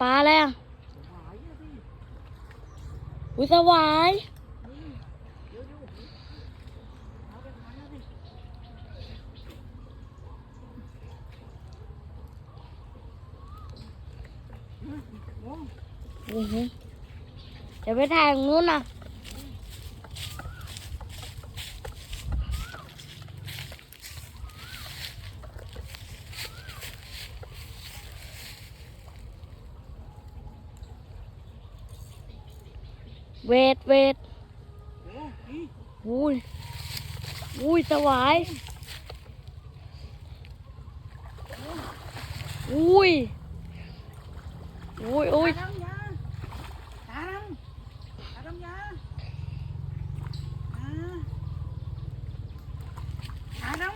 ปลาแล้วหายอะดิอุ้ยสวายเดี๋ยวเดี๋ยวเอาไปหายอะดิอือหือเดี๋ยวไปถ่ายตรงนู้นนะ เวทเวทโอ้นี่อุ้ยอุ้ยสวายอุ้ยอุ้ยอุ้ยตาดำยาตาดำตาดำยาอ่าตาดำ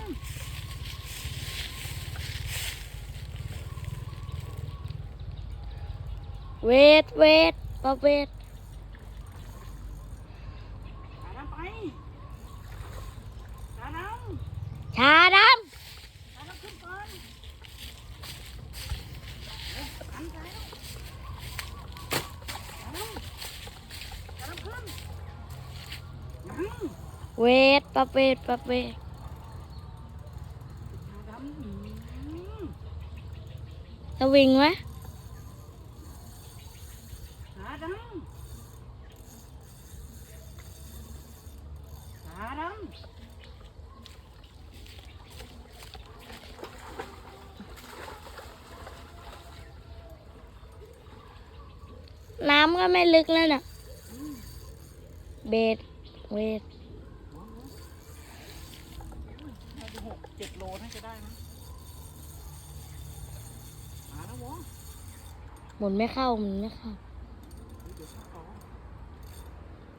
เวทเวทปะเวท ตาดำไปตาดำ ชาดตาดำเวดำตาดำขึ้นยังำเวทปะเวทปะเวทตาดำอืมสวิงไหม ตาดำตาดำ น้ำก็ไม่ลึกแล้วน่ะ เบสเวทน่าจะหกเจ็ดโลน่าจะได้นะมาแล้ววะหมุนไม่เข้าหมุนไม่เข้าเดี๋ยวชักต่อ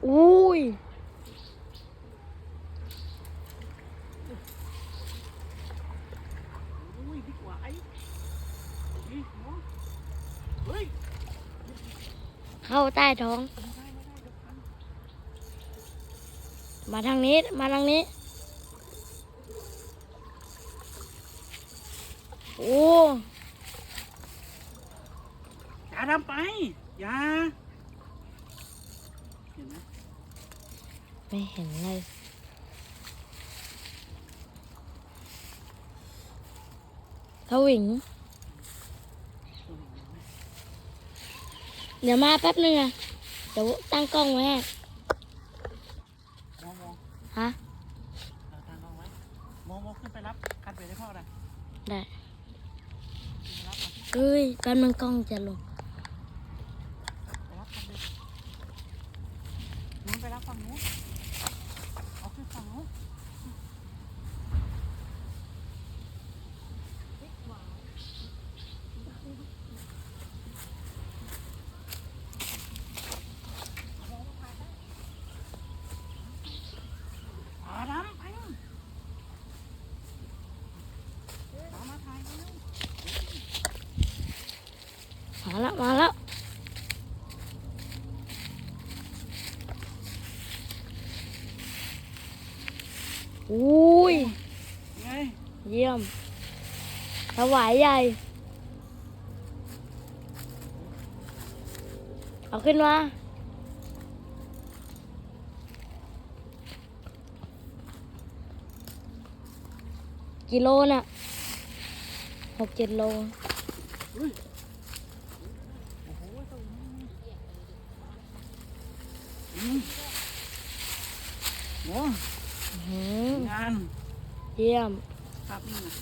อุ้ยอุ้ยพี่กว่าไอ้นี่วะเฮ้ย เข้าใต้ท้องไม่ได้ไม่ได้เดี๋ยวพันมาทางนี้ มาทางนี้ โอ้อย่าดำไป อย่า เห็นไหมไม่เห็นเลยสวิง เดี๋ยวมาแป๊บนึงอะเดี๋ยวตั้งกล้องไว้ให้มองมองฮะ เอาทางเอาไว้มองมองขึ้นไปรับคันไปได้พ่อเลยได้ขึ้นไปรับอะเฮ้ยแป๊บนึงกล้องจะลง ไปรับคันเลยนู้นไปรับฝั่งนู้นเอาขึ้นฝั่งนู้นอาดำไปเอามาถ่ายกันเลย มาแล้วมาแล้วอุ้ยไงเยี่ยมถวายใหญ่ เอาขึ้นมากิโลน่ะหกเจ็ดโล เฮ้ยโอ้โหตัวนี้อืม โอ้อื้อหืองาน เยี่ยม ครับนี่นะ